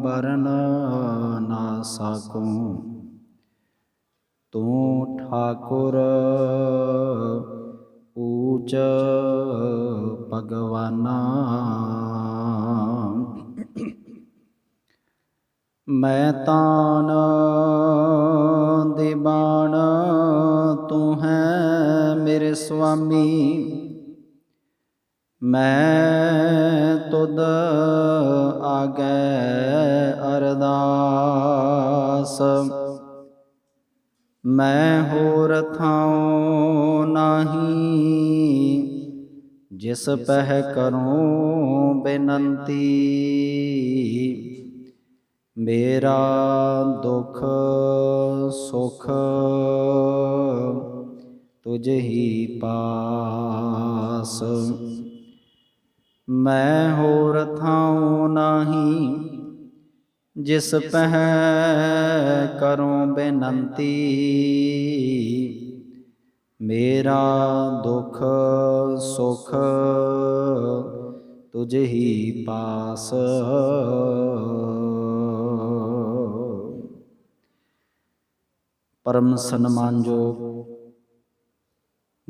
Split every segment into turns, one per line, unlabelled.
Burn ਨਾ ਸਾਕੂ। ਤੂੰ ਠਾਕੁਰ ਊਚ ਭਗਵਾਨਾ। ਮੈਂ ਤਾਨ ਦੀਵਾਨ ਤੂੰ ਹੈ ਮੇਰੇ ਸੁਆਮੀ ਮੈਂ ਤੁਧ ਆਗੈ ਅਰਦਾਸ। ਮੈਂ ਹੋਰ ਥਾਉ ਨਾਹੀ, ਜਿਸ ਪਹਿ ਕਰੂੰ ਬੇਨੰਤੀ। ਮੇਰਾ ਦੁਖ, ਸੁਖ ਤੁਝ ਹੀ ਪਾਸ। ਮੈਂ ਹੋਰ ਥਾਉ ਨਾਹੀ, ਜਿਸ ਪਹਿ ਕਰੂੰ ਬੇਨੰਤੀ। ਮੇਰਾ ਦੁਖ, ਸੁਖ ਤੁਝ ਹੀ ਪਾਸ। ਪਰਮ ਸਨਮਾਨਯੋਗ,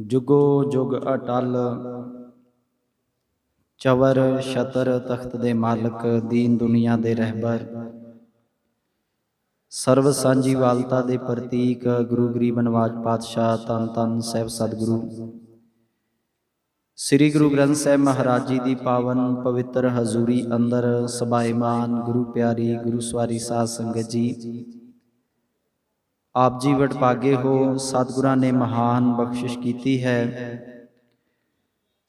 ਜੁਗੋ ਜੁਗ ਅਟਲ। ਚਵਰ ਸ਼ਤਰ ਤਖਤ ਦੇ ਮਾਲਕ, ਦੀਨ ਦੁਨੀਆ ਦੇ ਰਹਿਬਰ। ਸਰਬ ਸਾਂਝੀ ਵਾਲਤਾ ਦੇ ਪ੍ਰਤੀਕ, ਗੁਰੂ ਗਰੀਬ ਨਵਾਜ ਪਾਤਸ਼ਾਹ ਤਨ ਤਨ ਸਹਿਬ ਸਤਿਗੁਰੂ। ਸ੍ਰੀ ਗੁਰੂ ਗ੍ਰੰਥ ਸਾਹਿਬ ਮਹਾਰਾਜ ਜੀ ਦੀ ਪਾਵਨ ਪਵਿੱਤਰ ਹਜ਼ੂਰੀ ਅੰਦਰ ਸਬਾਇਮਾਨ ਗੁਰੂ ਪਿਆਰੀ, ਗੁਰੂ ਸਵਾਰੀ ਸਾਧ ਸੰਗਤ ਜੀ। ਆਪ ਜੀ ਵਡਭਾਗੇ ਹੋ, ਸਤਿਗੁਰਾਂ ਨੇ ਮਹਾਨ ਬਖਸ਼ਿਸ਼ ਕੀਤੀ ਹੈ।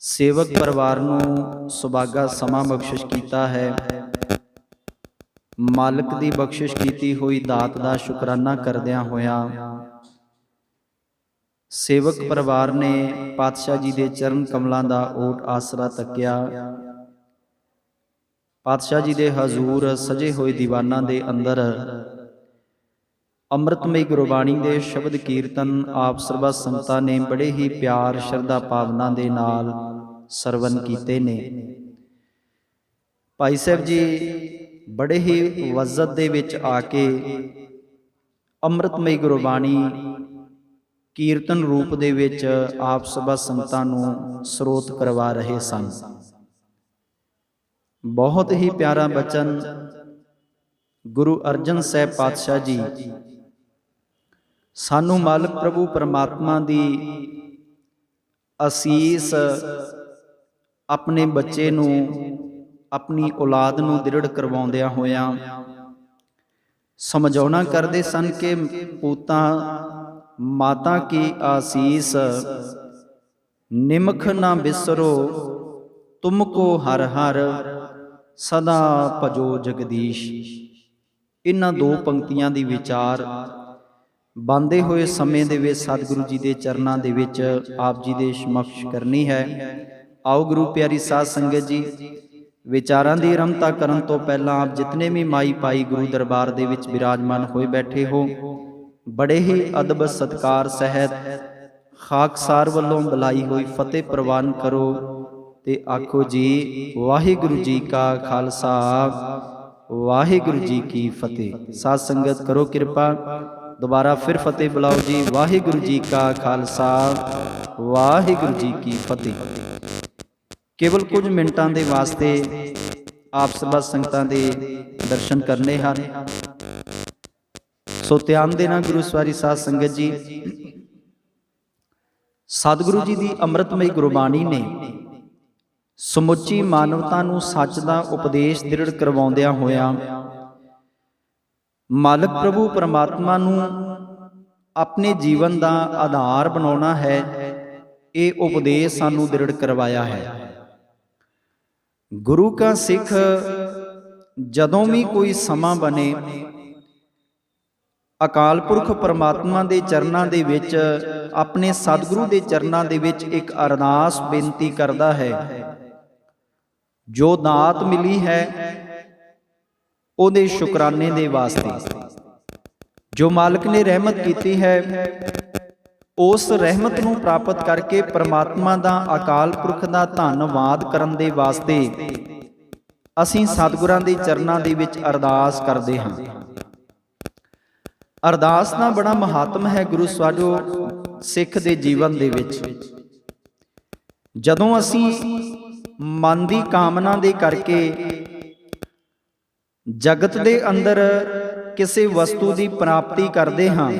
ਸੇਵਕ ਪਰਿਵਾਰ ਨੂੰ ਸੁਭਾਗਾ ਸਮਾਂ ਬਖਸ਼ਿਸ਼ ਕੀਤਾ ਹੈ। ਮਾਲਕ ਦੀ ਬਖਸ਼ਿਸ਼ ਕੀਤੀ ਹੋਈ ਦਾਤ ਦਾ ਸ਼ੁਕਰਾਨਾ ਕਰਦਿਆਂ ਹੋਇਆਂ ਸੇਵਕ ਪਰਿਵਾਰ ਨੇ ਪਾਤਸ਼ਾਹ ਜੀ ਦੇ ਚਰਨ ਕਮਲਾਂ ਦਾ ਓਟ ਆਸਰਾ ਤੱਕਿਆ। ਪਾਤਸ਼ਾਹ ਜੀ ਦੇ ਹਜ਼ੂਰ ਸਜੇ ਹੋਏ ਦੀਵਾਨਾਂ ਦੇ ਅੰਦਰ ਅੰਮ੍ਰਿਤਮਈ ਗੁਰਬਾਣੀ ਦੇ ਸ਼ਬਦ ਕੀਰਤਨ ਆਪ ਸਰਬਾ ਸੰਤਾਂ ਨੇ ਬੜੇ ਹੀ ਪਿਆਰ ਸ਼ਰਧਾ ਭਾਵਨਾ ਦੇ ਨਾਲ ਸਰਵਨ ਕੀਤੇ ਨੇ। ਭਾਈ ਸਾਹਿਬ ਜੀ ਬੜੇ ਹੀ ਵਜ਼ਤ ਦੇ ਵਿੱਚ ਆ ਕੇ ਅੰਮ੍ਰਿਤਮਈ ਗੁਰਬਾਣੀ ਕੀਰਤਨ ਰੂਪ ਦੇ ਵਿੱਚ ਆਪ ਸਭਾ ਸੰਗਤਾਂ ਨੂੰ ਸਰੋਤ ਕਰਵਾ ਰਹੇ ਸਨ। ਬਹੁਤ ਹੀ ਪਿਆਰਾ ਬਚਨ ਗੁਰੂ ਅਰਜਨ ਸਾਹਿਬ ਪਾਤਸ਼ਾਹ ਜੀ, ਸਾਨੂੰ ਮਾਲਕ ਪ੍ਰਭੂ ਪਰਮਾਤਮਾ ਦੀ ਅਸੀਸ ਆਪਣੇ ਬੱਚੇ ਨੂੰ, ਆਪਣੀ ਔਲਾਦ ਨੂੰ ਦ੍ਰਿੜ ਕਰਵਾਉਂਦਿਆਂ ਹੋਇਆਂ ਸਮਝਾਉਣਾ ਕਰਦੇ ਸਨ ਕਿ ਪੂਤਾ ਮਾਤਾ ਕੀ ਆਸੀਸ, ਨਿਮਖ ਨਾ ਬਿਸਰੋ, ਤੁਮ ਕੋ ਹਰ ਹਰ, ਸਦਾ ਭਜੋ ਜਗਦੀਸ਼। ਇਹਨਾਂ ਦੋ ਪੰਕਤੀਆਂ ਦੀ ਵਿਚਾਰ ਬੰਦੇ ਹੋਏ ਸਮੇਂ ਦੇ ਵਿੱਚ ਸਤਿਗੁਰੂ ਜੀ ਦੇ ਚਰਨਾਂ ਦੇ ਵਿੱਚ ਆਪ ਜੀ ਦੇ ਸਮਕਸ਼ ਕਰਨੀ ਹੈ। ਆਓ ਗੁਰੂ ਪਿਆਰੀ ਸਾਧ ਸੰਗਤ ਜੀ, ਵਿਚਾਰਾਂ ਦੀ ਰਮਤਾ ਕਰਨ ਤੋਂ ਪਹਿਲਾਂ ਆਪ ਜਿਤਨੇ ਵੀ ਮਾਈ ਪਾਈ ਗੁਰੂ ਦਰਬਾਰ ਦੇ ਵਿੱਚ ਵਿਰਾਜਮਾਨ ਹੋਏ ਬੈਠੇ ਹੋ, ਬੜੇ ਹੀ ਅਦਬ ਸਤਕਾਰ ਸਹਿਤ ਖਾਕਸਾਰ ਵੱਲੋਂ ਬੁਲਾਈ ਹੋਈ ਫਤਿਹ ਪ੍ਰਵਾਨ ਕਰੋ ਤੇ ਆਖੋ ਜੀ, ਵਾਹਿਗੁਰੂ ਜੀ ਕਾ ਖਾਲਸਾ, ਵਾਹਿਗੁਰੂ ਜੀ ਕੀ ਫਤਿਹ। ਸਾਧ ਸੰਗਤ ਕਰੋ ਕਿਰਪਾ, ਦੁਬਾਰਾ ਫਿਰ ਫਤਿਹ ਬੁਲਾਓ ਜੀ, ਵਾਹਿਗੁਰੂ ਜੀ ਕਾ ਖਾਲਸਾ, ਵਾਹਿਗੁਰੂ ਜੀ ਕੀ ਫਤਿਹ। ਕੇਵਲ ਕੁਝ ਮਿੰਟਾਂ ਦੇ ਵਾਸਤੇ ਆਪ ਸਭਾ ਸੰਗਤਾਂ ਦੇ ਦਰਸ਼ਨ ਕਰਨੇ ਹਨ। ਸੋ ਧਿਆਨ ਦੇਣਾ ਗੁਰੂ ਸਵਾਰੀ ਸਾਧ ਸੰਗਤ ਜੀ, ਸਤਿਗੁਰੂ ਜੀ ਦੀ ਅੰਮ੍ਰਿਤਮਈ ਗੁਰਬਾਣੀ ਨੇ ਸਮੁੱਚੀ ਮਾਨਵਤਾ ਨੂੰ ਸੱਚ ਦਾ ਉਪਦੇਸ਼ ਦ੍ਰਿੜ ਕਰਵਾਉਂਦਿਆਂ ਹੋਇਆਂ ਮਾਲਕ ਪ੍ਰਭੂ ਪਰਮਾਤਮਾ ਨੂੰ ਆਪਣੇ ਜੀਵਨ ਦਾ ਆਧਾਰ ਬਣਾਉਣਾ ਹੈ, ਇਹ ਉਪਦੇਸ਼ ਸਾਨੂੰ ਦ੍ਰਿੜ ਕਰਵਾਇਆ ਹੈ। ਗੁਰੂ ਕਾ ਸਿੱਖ ਜਦੋਂ ਵੀ ਕੋਈ ਸਮਾਂ ਬਣੇ, ਅਕਾਲ ਪੁਰਖ ਪਰਮਾਤਮਾ ਦੇ ਚਰਨਾਂ ਦੇ ਵਿੱਚ, ਆਪਣੇ ਸਤਿਗੁਰੂ ਦੇ ਚਰਨਾਂ ਦੇ ਵਿੱਚ ਇੱਕ ਅਰਦਾਸ ਬੇਨਤੀ ਕਰਦਾ ਹੈ। ਜੋ ਦਾਤ ਮਿਲੀ ਹੈ, ਉਹਦੇ ਸ਼ੁਕਰਾਨੇ ਦੇ ਵਾਸਤੇ। ਜੋ ਮਾਲਕ ਨੇ ਰਹਿਮਤ ਕੀਤੀ ਹੈ ਉਸ ਰਹਿਮਤ ਨੂੰ ਪ੍ਰਾਪਤ ਕਰਕੇ ਪਰਮਾਤਮਾ ਦਾ ਅਕਾਲ ਪੁਰਖ ਦਾ ਧੰਨਵਾਦ ਕਰਨ ਦੇ ਵਾਸਤੇ ਅਸੀਂ ਸਤਿਗੁਰਾਂ ਦੇ ਚਰਨਾਂ ਦੇ ਵਿੱਚ ਅਰਦਾਸ ਕਰਦੇ ਹਾਂ। ਅਰਦਾਸ ਦਾ ਬੜਾ ਮਹਾਤਮ ਹੈ ਗੁਰੂ ਸਵਾਜੋ ਸਿੱਖ ਦੇ ਜੀਵਨ ਦੇ ਵਿੱਚ। ਜਦੋਂ ਅਸੀਂ ਮਨ ਦੀ ਕਾਮਨਾ ਦੇ ਕਰਕੇ ਜਗਤ ਦੇ ਅੰਦਰ ਕਿਸੇ ਵਸਤੂ ਦੀ ਪ੍ਰਾਪਤੀ ਕਰਦੇ ਹਾਂ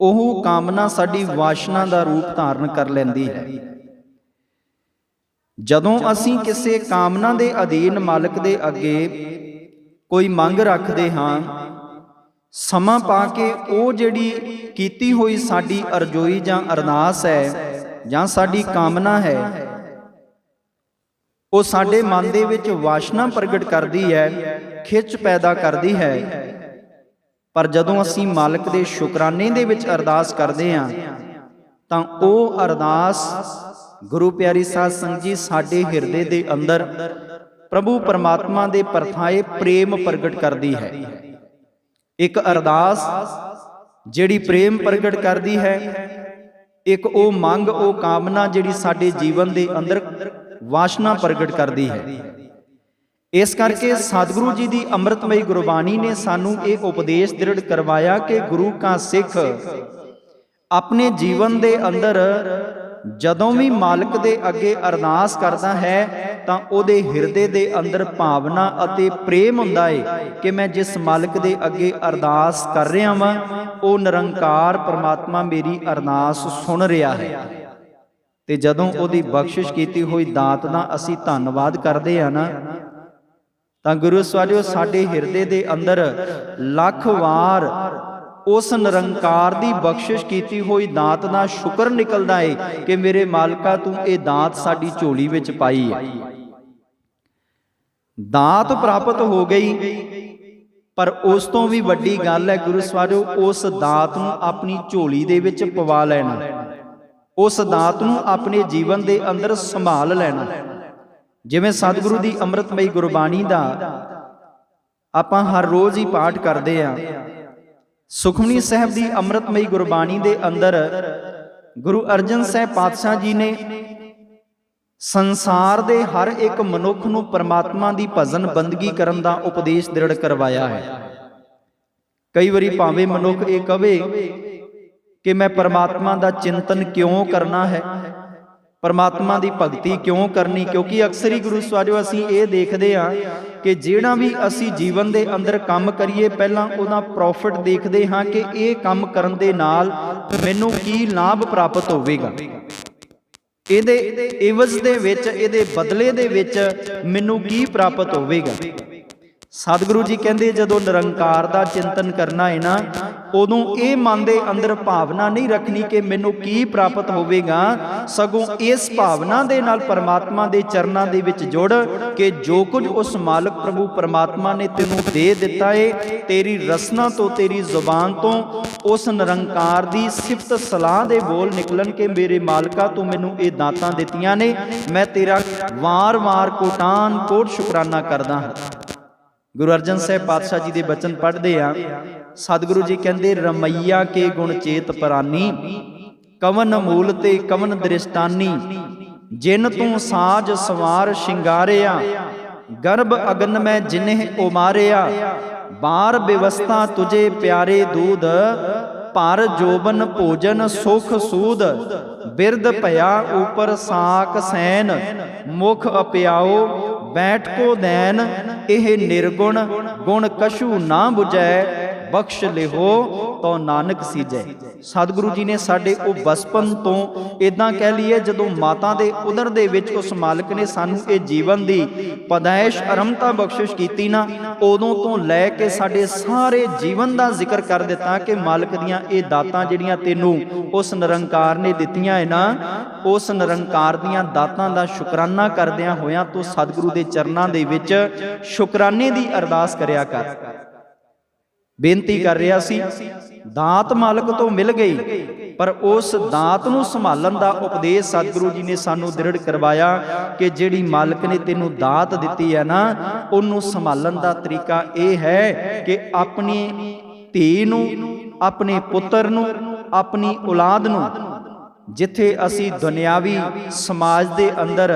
ਉਹ ਕਾਮਨਾ ਸਾਡੀ ਵਾਸ਼ਨਾ ਦਾ ਰੂਪ ਧਾਰਨ ਕਰ ਲੈਂਦੀ ਹੈ। ਜਦੋਂ ਅਸੀਂ ਕਿਸੇ ਕਾਮਨਾ ਦੇ ਅਧੀਨ ਮਾਲਕ ਦੇ ਅੱਗੇ ਕੋਈ ਮੰਗ ਰੱਖਦੇ ਹਾਂ, ਸਮਾਂ ਪਾ ਕੇ ਉਹ ਜਿਹੜੀ ਕੀਤੀ ਹੋਈ ਸਾਡੀ ਅਰਜ਼ੋਈ ਜਾਂ ਅਰਦਾਸ ਹੈ ਜਾਂ ਸਾਡੀ ਕਾਮਨਾ ਹੈ, ਉਹ ਸਾਡੇ ਮਨ ਦੇ ਵਿੱਚ ਵਾਸ਼ਨਾ ਪ੍ਰਗਟ ਕਰਦੀ ਹੈ, ਖਿੱਚ ਪੈਦਾ ਕਰਦੀ ਹੈ। ਪਰ ਜਦੋਂ ਅਸੀਂ ਮਾਲਕ ਦੇ ਸ਼ੁਕਰਾਨੇ ਦੇ ਵਿੱਚ ਅਰਦਾਸ ਕਰਦੇ ਹਾਂ, ਤਾਂ ਉਹ ਅਰਦਾਸ ਗੁਰੂ ਪਿਆਰੀ ਸਾਧ ਸੰਗਤ ਜੀ ਸਾਡੇ ਹਿਰਦੇ ਦੇ ਅੰਦਰ ਪ੍ਰਭੂ ਪਰਮਾਤਮਾ ਦੇ ਪਰਥਾਏ ਪ੍ਰੇਮ ਪ੍ਰਗਟ ਕਰਦੀ ਹੈ। ਇੱਕ ਅਰਦਾਸ ਜਿਹੜੀ ਪ੍ਰੇਮ ਪ੍ਰਗਟ ਕਰਦੀ ਹੈ, ਇੱਕ ਉਹ ਮੰਗ, ਉਹ ਕਾਮਨਾ ਜਿਹੜੀ ਸਾਡੇ ਜੀਵਨ ਦੇ ਅੰਦਰ ਵਾਸ਼ਨਾ ਪ੍ਰਗਟ ਕਰਦੀ ਹੈ। ਇਸ ਕਰਕੇ ਸਤਿਗੁਰੂ ਜੀ ਦੀ ਅੰਮ੍ਰਿਤਮਈ ਗੁਰਬਾਣੀ ਨੇ ਸਾਨੂੰ ਇਹ ਉਪਦੇਸ਼ ਦ੍ਰਿੜ ਕਰਵਾਇਆ ਕਿ ਗੁਰੂ ਕਾ ਸਿੱਖ ਆਪਣੇ ਜੀਵਨ ਦੇ ਅੰਦਰ ਜਦੋਂ ਵੀ ਮਾਲਕ ਦੇ ਅੱਗੇ ਅਰਦਾਸ ਕਰਦਾ ਹੈ, ਤਾਂ ਉਹਦੇ ਹਿਰਦੇ ਦੇ ਅੰਦਰ ਭਾਵਨਾ ਅਤੇ ਪ੍ਰੇਮ ਹੁੰਦਾ ਏ ਕਿ ਮੈਂ ਜਿਸ ਮਾਲਕ ਦੇ ਅੱਗੇ ਅਰਦਾਸ ਕਰ ਰਿਹਾ ਵਾਂ, ਉਹ ਨਿਰੰਕਾਰ ਪਰਮਾਤਮਾ ਮੇਰੀ ਅਰਦਾਸ ਸੁਣ ਰਿਹਾ ਹੈ। ਤੇ ਜਦੋਂ ਉਹਦੀ ਬਖਸ਼ਿਸ਼ ਕੀਤੀ ਹੋਈ ਦਾਤ ਦਾ ਅਸੀਂ ਧੰਨਵਾਦ ਕਰਦੇ ਆ ਨਾ ਤਾਂ ਗੁਰੂ ਸਵਾਰਿਓ ਸਾਡੇ ਹਿਰਦੇ ਦੇ ਅੰਦਰ ਲੱਖ ਵਾਰ ਉਸ ਨਿਰੰਕਾਰ ਦੀ ਬਖਸ਼ਿਸ਼ ਕੀਤੀ ਹੋਈ ਦਾਤ ਦਾ ਸ਼ੁਕਰ ਨਿਕਲਦਾ ਏ ਕਿ ਮੇਰੇ ਮਾਲਕਾ ਤੂੰ ਇਹ ਦਾਤ ਸਾਡੀ ਝੋਲੀ ਵਿੱਚ ਪਾਈ ਹੈ ਦਾਤ ਪ੍ਰਾਪਤ ਹੋ ਗਈ, ਪਰ ਉਸ ਤੋਂ ਵੀ ਵੱਡੀ ਗੱਲ ਹੈ ਗੁਰੂ ਸਵਾਰਿਓ ਉਸ ਦਾਤ ਨੂੰ ਆਪਣੀ ਝੋਲੀ ਦੇ ਵਿੱਚ ਪਵਾ ਲੈਣਾ, ਉਸ ਦਾਤ ਨੂੰ ਆਪਣੇ ਜੀਵਨ ਦੇ ਅੰਦਰ ਸੰਭਾਲ ਲੈਣਾ। ਜਿਵੇਂ ਸਤਿਗੁਰੂ ਦੀ ਅੰਮ੍ਰਿਤਮਈ ਗੁਰਬਾਣੀ ਦਾ ਆਪਾਂ ਹਰ ਰੋਜ਼ ਹੀ ਪਾਠ ਕਰਦੇ ਆਂ ਸੁਖਮਨੀ ਸਾਹਿਬ ਦੀ ਅੰਮ੍ਰਿਤਮਈ ਗੁਰਬਾਣੀ ਦੇ ਅੰਦਰ ਗੁਰੂ ਅਰਜਨ ਸਾਹਿਬ ਪਾਤਸ਼ਾਹ ਜੀ ਨੇ ਸੰਸਾਰ ਦੇ ਹਰ ਇੱਕ ਮਨੁੱਖ ਨੂੰ ਪਰਮਾਤਮਾ ਦੀ ਭਜਨ ਬੰਦਗੀ ਕਰਨ ਦਾ ਉਪਦੇਸ਼ ਦ੍ਰਿੜ ਕਰਵਾਇਆ ਹੈ। ਕਈ ਵਾਰੀ ਭਾਵੇਂ ਮਨੁੱਖ ਇਹ ਕਵੇ ਕਿ ਮੈਂ ਪਰਮਾਤਮਾ ਦਾ ਚਿੰਤਨ ਕਿਉਂ ਕਰਨਾ ਹੈ? ਪਰਮਾਤਮਾ ਦੀ ਭਗਤੀ ਕਿਉਂ ਕਰਨੀ? ਕਿਉਂਕਿ ਅਕਸਰ ਹੀ ਗੁਰੂ ਸਵਾਰਿਓ ਅਸੀਂ ਇਹ ਦੇਖਦੇ ਹਾਂ ਕਿ ਜਿਹੜਾ ਵੀ ਅਸੀਂ ਜੀਵਨ ਦੇ ਅੰਦਰ ਕੰਮ ਕਰੀਏ, ਪਹਿਲਾਂ ਉਹਦਾ ਪ੍ਰੋਫਿਟ ਦੇਖਦੇ ਹਾਂ ਕਿ ਇਹ ਕੰਮ ਕਰਨ ਦੇ ਨਾਲ ਮੈਨੂੰ ਕੀ ਲਾਭ ਪ੍ਰਾਪਤ ਹੋਵੇਗਾ। ਇਹਦੇ ਇਵਜ਼ ਦੇ ਵਿੱਚ, ਇਹਦੇ ਬਦਲੇ ਦੇ ਵਿੱਚ ਮੈਨੂੰ ਕੀ ਪ੍ਰਾਪਤ ਹੋਵੇਗਾ? ਸਤਿਗੁਰੂ ਜੀ ਕਹਿੰਦੇ, ਜਦੋਂ ਨਿਰੰਕਾਰ ਦਾ ਚਿੰਤਨ ਕਰਨਾ ਹੈ ਨਾ, ਉਦੋਂ ਇਹ ਮਨ ਦੇ ਅੰਦਰ ਭਾਵਨਾ ਨਹੀਂ ਰੱਖਣੀ ਕਿ ਮੈਨੂੰ ਕੀ ਪ੍ਰਾਪਤ ਹੋਵੇਗਾ। ਸਗੋਂ ਇਸ ਭਾਵਨਾ ਦੇ ਨਾਲ ਪਰਮਾਤਮਾ ਦੇ ਚਰਨਾਂ ਦੇ ਵਿੱਚ ਜੁੜ ਕਿ ਜੋ ਕੁਝ ਉਸ ਮਾਲਕ ਪ੍ਰਭੂ ਪਰਮਾਤਮਾ ਨੇ ਤੈਨੂੰ ਦੇ ਦਿੱਤਾ ਏ, ਤੇਰੀ ਰਸਨਾ ਤੋਂ, ਤੇਰੀ ਜ਼ੁਬਾਨ ਤੋਂ, ਉਸ ਨਿਰੰਕਾਰ ਦੀ ਸਿਫਤ ਸਲਾਹ ਦੇ ਬੋਲ ਨਿਕਲਣ ਕਿ ਮੇਰੇ ਮਾਲਕਾ ਤੂੰ ਮੈਨੂੰ ਇਹ ਦਾਤਾਂ ਦਿੱਤੀਆਂ ਨੇ, ਮੈਂ ਤੇਰਾ ਵਾਰ-ਵਾਰ ਕੋਟਾਨ ਕੋਟ ਸ਼ੁਕਰਾਨਾ ਕਰਦਾ ਹਾਂ। ਗੁਰੂ ਅਰਜਨ ਸਾਹਿਬ ਪਾਤਸ਼ਾਹ ਜੀ ਦੇ ਬਚਨ ਪੜ੍ਹਦੇ ਆ ਸਤਿਗੁਰੂ ਜੀ ਕਹਿੰਦੇ ਰਮਈਆ ਕੇ ਗੁਣ ਚੇਤ ਪਰਾਨੀ ਕਵਨ ਮੂਲ ਤੇ ਕਵਨ ਦ੍ਰਿਸ਼ਟਾਨੀ ਜਿਨ ਤੂੰ ਸਾਜ ਸਵਾਰ ਸ਼ਿੰਗਾਰਿਆ ਗਰਭ ਅਗਨ ਮੈਂ ਜਿਨਹਿ ਉਮਾਰਿਆ ਬਾਰ ਬਿਵਸਥਾ ਤੁਝੇ ਪਿਆਰੇ ਦੂਧ ਪਰ ਜੋਬਨ ਭੋਜਨ ਸੁਖ ਸੂਦ ਬਿਰਧ ਭਇਆ ਉਪਰ ਸਾਕ ਸੈਨ ਮੁਖ ਅਪਿਆਓ ਬੈਠ ਕੋ ਦੈਨ ਇਹ ਨਿਰਗੁਣ ਗੁਣ ਕਛੂ ਨਾ 부ਜੈ ਬਖਸ਼ ਲਿਹੋ ਤੋ ਨਾਨਕ ਸੀਜੈ। ਸਤਿਗੁਰੂ ਜੀ ਨੇ ਸਾਡੇ ਉਹ ਬਸਪਨ ਤੋਂ ਇਦਾਂ ਕਹਿ ਲਈਏ, ਜਦੋਂ ਮਾਤਾ ਦੇ ਉਦਰ ਦੇ ਵਿੱਚ ਉਸ ਮਾਲਕ ਨੇ ਸਾਨੂੰ ਇਹ ਜੀਵਨ ਦੀ ਪਦਾਇਸ਼ ਅਰਮਤਾ ਬਖਸ਼ਿਸ਼ ਕੀਤੀ ਨਾ, ਉਦੋਂ ਤੋਂ ਲੈ ਕੇ ਸਾਡੇ ਸਾਰੇ ਜੀਵਨ ਦਾ ਜ਼ਿਕਰ ਕਰ ਦਿੱਤਾ ਕਿ ਮਾਲਕ ਦੀਆਂ ਇਹ ਦਾਤਾਂ ਜਿਹੜੀਆਂ ਤੈਨੂੰ ਉਸ ਨਿਰੰਕਾਰ ਨੇ ਦਿੱਤੀਆਂ ਹੈ ਨਾ, ਉਸ ਨਿਰੰਕਾਰ ਦੀਆਂ ਦਾਤਾਂ ਦਾ ਸ਼ੁਕਰਾਨਾ ਕਰਦਿਆਂ ਹੋਇਆਂ ਤੂੰ ਸਤਿਗੁਰੂ ਦੇ ਚਰਨਾਂ ਦੇ ਵਿੱਚ ਸ਼ੁਕਰਾਨੇ ਦੀ ਅਰਦਾਸ ਕਰਿਆ ਕਰ। ਬੇਨਤੀ ਕਰ ਰਿਹਾ ਸੀ, ਦਾਤ ਮਾਲਕ ਤੋਂ ਮਿਲ ਗਈ, ਪਰ ਉਸ ਦਾਤ ਨੂੰ ਸੰਭਾਲਣ ਦਾ ਉਪਦੇਸ਼ ਸਤਿਗੁਰੂ ਜੀ ਨੇ ਸਾਨੂੰ ਦ੍ਰਿੜ ਕਰਵਾਇਆ ਕਿ ਜਿਹੜੀ ਮਾਲਕ ਨੇ ਤੈਨੂੰ ਦਾਤ ਦਿੱਤੀ ਹੈ ਨਾ, ਉਹਨੂੰ ਸੰਭਾਲਣ ਦਾ ਤਰੀਕਾ ਇਹ ਹੈ ਕਿ ਆਪਣੀ ਧੀ ਨੂੰ, ਆਪਣੇ ਪੁੱਤਰ ਨੂੰ, ਆਪਣੀ ਔਲਾਦ ਨੂੰ, ਜਿੱਥੇ ਅਸੀਂ ਦੁਨਿਆਵੀ ਸਮਾਜ ਦੇ ਅੰਦਰ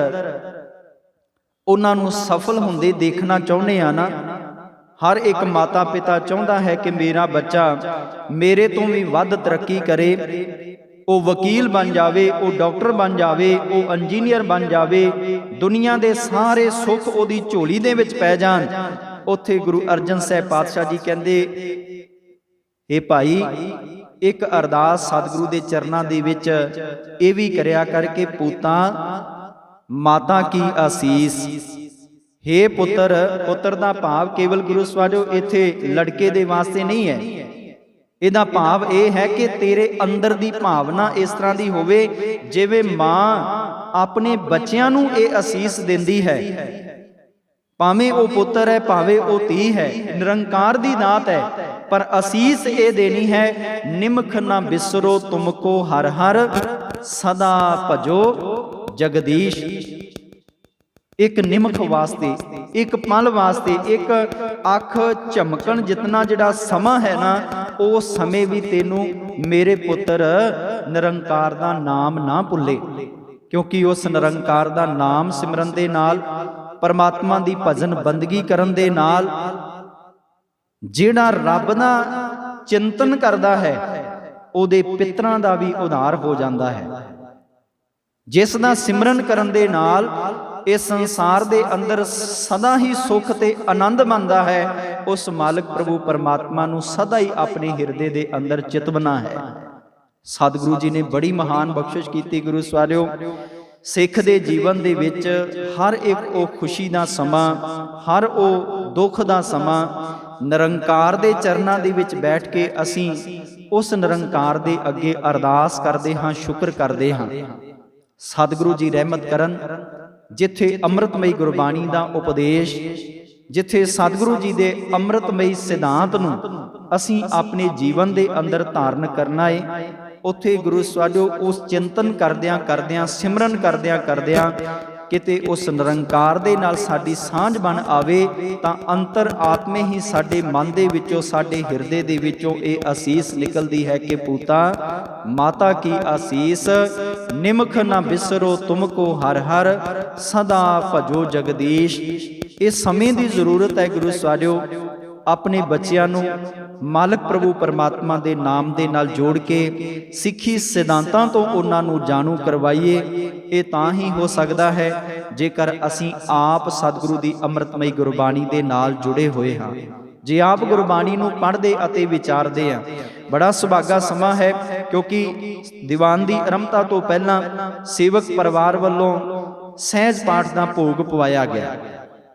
ਉਹਨਾਂ ਨੂੰ ਸਫਲ ਹੁੰਦੇ ਦੇਖਣਾ ਚਾਹੁੰਦੇ ਆ ਨਾ ਹਰ ਇੱਕ ਮਾਤਾ ਪਿਤਾ ਚਾਹੁੰਦਾ ਹੈ ਕਿ ਮੇਰਾ ਬੱਚਾ ਮੇਰੇ ਤੋਂ ਵੀ ਵੱਧ ਤਰੱਕੀ ਕਰੇ। ਉਹ ਵਕੀਲ ਬਣ ਜਾਵੇ, ਉਹ ਡਾਕਟਰ ਬਣ ਜਾਵੇ, ਉਹ ਇੰਜੀਨੀਅਰ ਬਣ ਜਾਵੇ, ਦੁਨੀਆ ਦੇ ਸਾਰੇ ਸੁੱਖ ਉਹਦੀ ਝੋਲੀ ਦੇ ਵਿੱਚ ਪੈ ਜਾਣ। ਉੱਥੇ ਗੁਰੂ ਅਰਜਨ ਸਾਹਿਬ ਪਾਤਸ਼ਾਹ ਜੀ ਕਹਿੰਦੇ ਇਹ ਭਾਈ, ਇੱਕ ਅਰਦਾਸ ਸਤਿਗੁਰੂ ਦੇ ਚਰਨਾਂ ਦੇ ਵਿੱਚ ਇਹ ਵੀ ਕਰਿਆ ਕਰਕੇ ਪੂਤਾਂ, ਮਾਤਾ ਕੀ ਆਸੀਸ ਹੇ ਪੁੱਤਰ ਪੁੱਤਰ ਦਾ ਭਾਵ ਕੇਵਲ ਗੁਰੂ ਸਵਾਜੋ ਇੱਥੇ ਲੜਕੇ ਦੇ ਵਾਸਤੇ ਨਹੀਂ ਹੈ। ਇਹਦਾ ਭਾਵ ਇਹ ਹੈ ਕਿ ਤੇਰੇ ਅੰਦਰ ਦੀ ਭਾਵਨਾ ਇਸ ਤਰ੍ਹਾਂ ਦੀ ਹੋਵੇ ਜਿਵੇਂ ਮਾਂ ਆਪਣੇ ਬੱਚਿਆਂ ਨੂੰ ਇਹ ਅਸੀਸ ਦਿੰਦੀ ਹੈ। ਭਾਵੇਂ ਉਹ ਪੁੱਤਰ ਹੈ, ਭਾਵੇਂ ਉਹ ਧੀ ਹੈ, ਨਿਰੰਕਾਰ ਦੀ ਦਾਤ ਹੈ, ਪਰ ਅਸੀਸ ਇਹ ਦੇਣੀ ਹੈ, ਨਿਮਖ ਨਾ ਬਿਸਰੋ ਤੁਮਕੋ ਹਰ ਹਰ, ਸਦਾ ਭਜੋ ਜਗਦੀਸ਼। ਇੱਕ ਨਿਮਖ ਵਾਸਤੇ, ਇੱਕ ਪਲ ਵਾਸਤੇ, ਇੱਕ ਅੱਖ ਝਮਕਣ ਜਿਤਨਾ ਜਿਹੜਾ ਸਮਾਂ ਹੈ ਨਾ, ਉਹ ਸਮੇਂ ਵੀ ਤੈਨੂੰ ਮੇਰੇ ਪੁੱਤਰ ਨਿਰੰਕਾਰ ਦਾ ਨਾਮ ਨਾ ਭੁੱਲੇ। ਕਿਉਂਕਿ ਉਸ ਨਿਰੰਕਾਰ ਦਾ ਨਾਮ ਸਿਮਰਨ ਦੇ ਨਾਲ, ਪਰਮਾਤਮਾ ਦੀ ਭਜਨ ਬੰਦਗੀ ਕਰਨ ਦੇ ਨਾਲ, ਜਿਹੜਾ ਰੱਬ ਦਾ ਚਿੰਤਨ ਕਰਦਾ ਹੈ, ਉਹਦੇ ਪਿਤਰਾਂ ਦਾ ਵੀ ਉਧਾਰ ਹੋ ਜਾਂਦਾ ਹੈ। ਜਿਸ ਦਾ ਸਿਮਰਨ ਕਰਨ ਦੇ ਨਾਲ ਇਸ ਸੰਸਾਰ ਦੇ ਅੰਦਰ ਸਦਾ ਹੀ ਸੁੱਖ ਤੇ ਆਨੰਦ ਮੰਨਦਾ ਹੈ, ਉਸ ਮਾਲਕ ਪ੍ਰਭੂ ਪਰਮਾਤਮਾ ਨੂੰ ਸਦਾ ਹੀ ਆਪਣੇ ਹਿਰਦੇ ਦੇ ਅੰਦਰ ਚਿਤਵਨਾ ਹੈ। ਸਤਿਗੁਰੂ ਜੀ ਨੇ ਬੜੀ ਮਹਾਨ ਬਖਸ਼ਿਸ਼ ਕੀਤੀ ਗੁਰੂ ਸਵਾਰਿਓ। ਸਿੱਖ ਦੇ ਜੀਵਨ ਦੇ ਵਿੱਚ ਹਰ ਇੱਕ ਉਹ ਖੁਸ਼ੀ ਦਾ ਸਮਾਂ, ਹਰ ਉਹ ਦੁੱਖ ਦਾ ਸਮਾਂ, ਨਿਰੰਕਾਰ ਦੇ ਚਰਨਾਂ ਦੇ ਵਿੱਚ ਬੈਠ ਕੇ ਅਸੀਂ ਉਸ ਨਿਰੰਕਾਰ ਦੇ ਅੱਗੇ ਅਰਦਾਸ ਕਰਦੇ ਹਾਂ, ਸ਼ੁਕਰ ਕਰਦੇ ਹਾਂ। ਸਤਿਗੁਰੂ ਜੀ ਰਹਿਮਤ ਕਰਨ ਜਿੱਥੇ ਅੰਮ੍ਰਿਤਮਈ ਗੁਰਬਾਣੀ ਦਾ ਉਪਦੇਸ਼ ਜਿੱਥੇ ਸਤਿਗੁਰੂ ਜੀ ਦੇ ਅੰਮ੍ਰਿਤਮਈ ਸਿਧਾਂਤ ਨੂੰ ਅਸੀਂ ਆਪਣੇ ਜੀਵਨ ਦੇ ਅੰਦਰ ਧਾਰਨ ਕਰਨਾ ਹੈ ਉੱਥੇ ਗੁਰੂ ਸਵਾਜੋ ਉਸ ਚਿੰਤਨ ਕਰਦਿਆਂ ਕਰਦਿਆਂ ਸਿਮਰਨ ਕਰਦਿਆਂ ਕਰਦਿਆਂ ਕਿਤੇ ਉਸ ਨਿਰੰਕਾਰ ਦੇ ਨਾਲ ਸਾਡੀ ਸਾਂਝ ਬਣ ਆਵੇ ਤਾਂ ਅੰਤਰ ਆਤਮੇ ਹੀ ਸਾਡੇ ਮਨ ਦੇ ਵਿੱਚੋਂ, ਸਾਡੇ ਹਿਰਦੇ ਦੇ ਵਿੱਚੋਂ ਇਹ ਅਸੀਸ ਨਿਕਲਦੀ ਹੈ ਕਿ ਪੂਤਾ ਮਾਤਾ ਕੀ ਆਸੀਸ ਨਿਮਖ ਨਾ ਬਿਸਰੋ ਤੁਮਕੋ ਹਰ ਹਰ, ਸਦਾ ਭਜੋ ਜਗਦੀਸ਼। ਇਹ ਸਮੇਂ ਦੀ ਜ਼ਰੂਰਤ ਹੈ ਗੁਰੂ ਸਵਾਰਿਓ ਆਪਣੇ ਬੱਚਿਆਂ ਨੂੰ ਮਾਲਕ ਪ੍ਰਭੂ ਪਰਮਾਤਮਾ ਦੇ ਨਾਮ ਦੇ ਨਾਲ ਜੋੜ ਕੇ ਸਿੱਖੀ ਸਿਧਾਂਤਾਂ ਤੋਂ ਉਹਨਾਂ ਨੂੰ ਜਾਣੂ ਕਰਵਾਈਏ, ਇਹ ਤਾਂ ਹੀ ਹੋ ਸਕਦਾ ਹੈ ਜੇਕਰ ਅਸੀਂ ਆਪ ਸਤਿਗੁਰੂ ਦੀ ਅੰਮ੍ਰਿਤਮਈ ਗੁਰਬਾਣੀ ਦੇ ਨਾਲ ਜੁੜੇ ਹੋਏ ਹਾਂ। ਜੇ ਆਪ ਗੁਰਬਾਣੀ ਨੂੰ ਪੜ੍ਹਦੇ ਅਤੇ ਵਿਚਾਰਦੇ ਆ ਬੜਾ ਸੁਭਾਗਾ ਸਮਾਂ ਹੈ ਕਿਉਂਕਿ ਦੀਵਾਨ ਦੀ ਆਰੰਭਤਾ ਤੋਂ ਪਹਿਲਾਂ ਸੇਵਕ ਪਰਿਵਾਰ ਵੱਲੋਂ ਸਹਿਜ ਪਾਠ ਦਾ ਭੋਗ ਪਵਾਇਆ ਗਿਆ।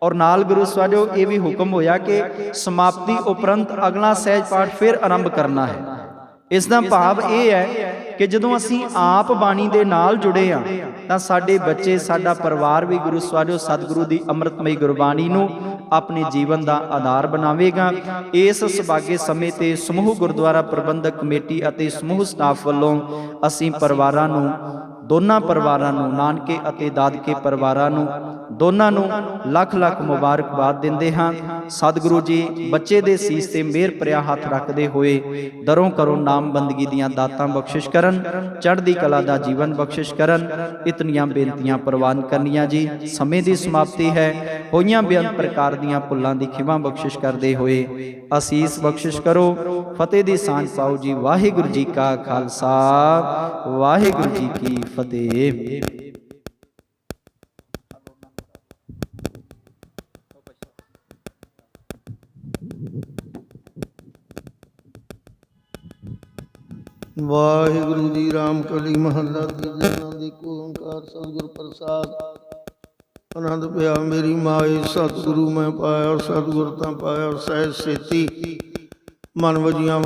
ਔਰ ਨਾਲ ਗੁਰੂ ਸਵਾਜੋ, ਇਹ ਵੀ ਹੁਕਮ ਹੋਇਆ ਕਿ ਸਮਾਪਤੀ ਉਪਰੰਤ ਅਗਲਾ ਸਹਿਜ ਪਾਠ ਫਿਰ ਆਰੰਭ ਕਰਨਾ ਹੈ। ਇਸ ਦਾ ਭਾਵ ਇਹ ਹੈ ਕਿ ਜਦੋਂ ਅਸੀਂ ਆਪ ਬਾਣੀ ਦੇ ਨਾਲ ਜੁੜੇ ਆ ਤਾਂ ਸਾਡੇ ਬੱਚੇ, ਸਾਡਾ ਪਰਿਵਾਰ ਵੀ ਗੁਰੂ ਸਵਾਜੋ, ਸਤਿਗੁਰੂ ਦੀ ਅੰਮ੍ਰਿਤਮਈ ਗੁਰਬਾਣੀ ਨੂੰ ਆਪਣੇ ਜੀਵਨ ਦਾ ਆਧਾਰ ਬਣਾਵੇਗਾ। ਇਸ ਸੁਭਾਗੇ ਸਮੇਂ ਤੇ ਸਮੂਹ ਗੁਰਦੁਆਰਾ ਪ੍ਰਬੰਧਕ ਕਮੇਟੀ ਅਤੇ ਸਮੂਹ ਸਟਾਫ ਵੱਲੋਂ ਅਸੀਂ ਪਰਿਵਾਰਾਂ ਨੂੰ ਦੋਨਾਂ ਪਰਿਵਾਰਾਂ ਨੂੰ, ਨਾਨਕੇ ਅਤੇ ਦਾਦਕੇ ਪਰਿਵਾਰਾਂ ਨੂੰ, ਦੋਨਾਂ ਨੂੰ ਲੱਖ ਲੱਖ ਮੁਬਾਰਕਬਾਦ ਦਿੰਦੇ ਹਾਂ। ਸਤਿਗੁਰੂ ਜੀ, ਬੱਚੇ ਦੇ ਸੀਸ ਤੇ ਮਿਹਰ ਭਰਿਆ ਹੱਥ ਰੱਖਦੇ ਹੋਏ ਦਰੋਂ ਕਰੋ ਨਾਮ ਬੰਦਗੀ ਦੀਆਂ ਦਾਤਾਂ ਬਖਸ਼ਿਸ਼ ਕਰਨ, ਚੜ੍ਹਦੀ ਕਲਾ ਦਾ ਜੀਵਨ ਬਖਸ਼ਿਸ਼ ਕਰਨ। ਇਤਨੀਆਂ ਬੇਨਤੀਆਂ ਪ੍ਰਵਾਨ ਕਰਨੀਆਂ ਜੀ। ਸਮੇਂ ਦੀ ਸਮਾਪਤੀ ਹੈ। ਹੋਈਆਂ ਬੇਅੰਤ ਪ੍ਰਕਾਰ ਦੀਆਂ ਭੁੱਲਾਂ ਦੀ ਖਿਮਾ ਬਖਸ਼ਿਸ਼ ਕਰਦੇ ਹੋਏ ਅਸੀਸ ਬਖਸ਼ਿਸ਼ ਕਰੋ। ਫਤਿਹ ਦੀ ਸਾਂਝ ਪਾਓ ਜੀ। ਵਾਹਿਗੁਰੂ ਜੀ ਕਾ ਖਾਲਸਾ। ਵਾਹਿਗੁਰੂ ਜੀ ਕੀ ਫਤਿਹ।
ਵਾਹਿਗੁਰੂ ਜੀ, ਰਾਮ ਕਲੀ ਮਹੱਲਾ, ਤੀਜਾ ਨਾਮ ਦੀ ਓੰਕਾਰ ਸਤਿਗੁਰ ਪ੍ਰਸਾਦ ਆਨੰਦ ਪਿਆ ਮੇਰੀ ਮਾਏ ਸਤਿਗੁਰੂ ਮੈਂ ਪਾਇਆ ਸਤਿਗੁਰ ਤਾਂ ਪਾਇਆ ਸਹਿ ਸੇਤੀ। ਮਨ ਵਜੀਆਂ